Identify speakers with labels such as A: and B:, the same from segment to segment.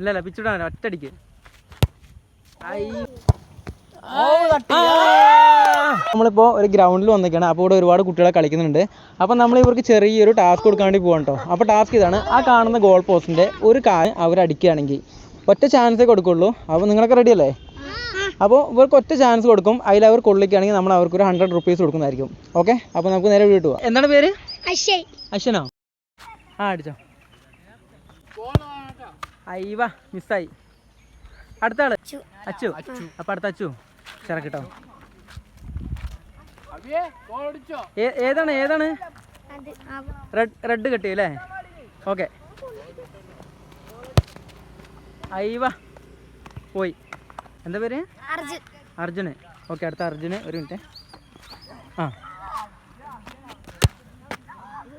A: ഇല്ലല്ല പിച്ചിടാൻ ഒറ്റടിക്ക് നമ്മളിപ്പോ ഒരു ഗ്രൗണ്ടിൽ വന്നിരിക്കുകയാണ് അപ്പോൾ ഇവിടെ ഒരുപാട് കുട്ടികളെ കളിക്കുന്നുണ്ട്. അപ്പോൾ നമ്മൾ ഇവർക്ക് ചെറിയൊരു ടാസ്ക് കൊടുക്കാൻ വേണ്ടി പോകണ്ടോ കേട്ടോ അപ്പോൾ ടാസ്ക് ഇതാണ് ആ കാണുന്ന ഗോൾ പോസ്റ്റിന്റെ ഒരു കാൽ അവർ അടിക്കുകയാണെങ്കിൽ. ഒറ്റ ചാൻസേ കൊടുക്കുള്ളൂ. അപ്പോൾ നിങ്ങളൊക്കെ റെഡിയല്ലേ അപ്പോൾ ഇവർക്ക് ഒറ്റ ചാൻസ് കൊടുക്കും. അതിൽ അവർ കൊള്ളിക്കുകയാണെങ്കിൽ നമ്മൾ അവർക്ക് ഒരു ഹൺഡ്രഡ് റുപ്പീസ് കൊടുക്കുന്നതായിരിക്കും. ഓക്കെ അപ്പോൾ നമുക്ക് നേരെ വീട്ടു പോവാം. എന്താണ് പേര്? അശ്വനോ? ആ അടിച്ചോ. അയ്യവ മിസ്സായി. അടുത്ത ആൾ
B: അച്ചു.
A: അച്ചു. അപ്പൊ അടുത്ത അച്ചു. ചിറക്കിട്ടോ. ഏതാണ് ഏതാണ്?
B: അത്
A: റെഡ് റെഡ് കിട്ടി അല്ലേ? ഓക്കെ. അയ്യവ പോയി. എന്താ പേര്? അർജുന്. ഓക്കെ അടുത്ത അർജുന് ഒരു മിനിറ്റ്. ആ.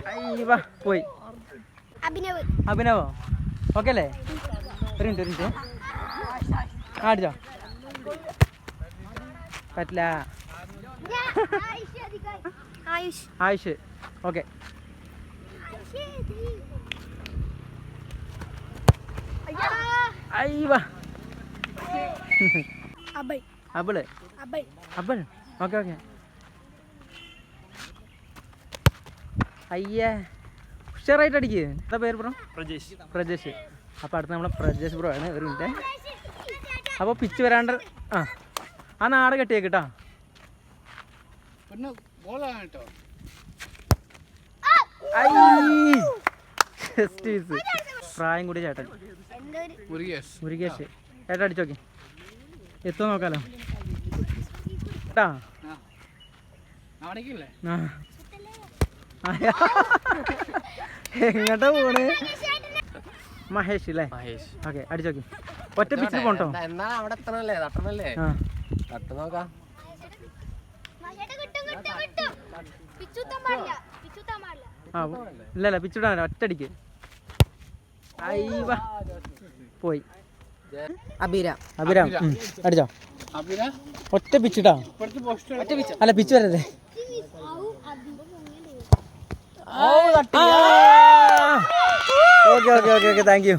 A: അയ്യവ പോയി.
B: അഭിനവ്.
A: അഭിനവോ? ഓക്കെ അല്ലേ? ഒരു മിനിറ്റ് ഒരു മിനിറ്റ്. ആടിച്ചോ പറ്റില്ല.
B: ആയുഷ്
A: ആയുഷ്. ഓക്കെ
B: അബിൾ.
A: അബിൾ ഓക്കെ ഓക്കെ അയ്യേ. ഉഷാറായിട്ട് അടിക്ക്. എന്താ പേര് ബ്രോ
C: പ്രജേഷ്.
A: പ്രജേഷ്. അപ്പോൾ അടുത്ത നമ്മളെ പ്രജേഷ് ബ്രോ ആണ്. ഒരു മിനിറ്റ് അപ്പോൾ പിച്ച് വരാണ്ട് ആ. ആ നാട്
C: കെട്ടിയേ കേട്ടോ
A: പ്രായം കൂടി ചേട്ടൻ.
C: മുരുകേഷ്.
A: ചേട്ടൻ അടിച്ചോക്കെ എത്തോ നോക്കാലോ. കേട്ടാ ആ. എങ്ങോട്ടാ പോണ്? മഹേഷ് അല്ലേ
D: മഹേഷ്.
A: ഓക്കെ അടിച്ചോക്കി ഒറ്റ പിച്ചിൽ പോണ്ടോ?
D: എന്നാ അവിടെ എത്തണല്ലേ? തട്ടണല്ലേ? തട്ട് നോക്കാം.
A: ആ ഇല്ലല്ല പിച്ചിടാൻ ഒറ്റടിക്ക് പോയി.
D: അബീര
A: അഭിരാം അടിച്ചോ. ഒറ്റ പിച്ചിട്ടാ?
C: ഇപ്പുറത്ത് പോസ്റ്റ്
A: അല്ല പിച്ച് വരല്ലേ okay okay okay okay. Thank you.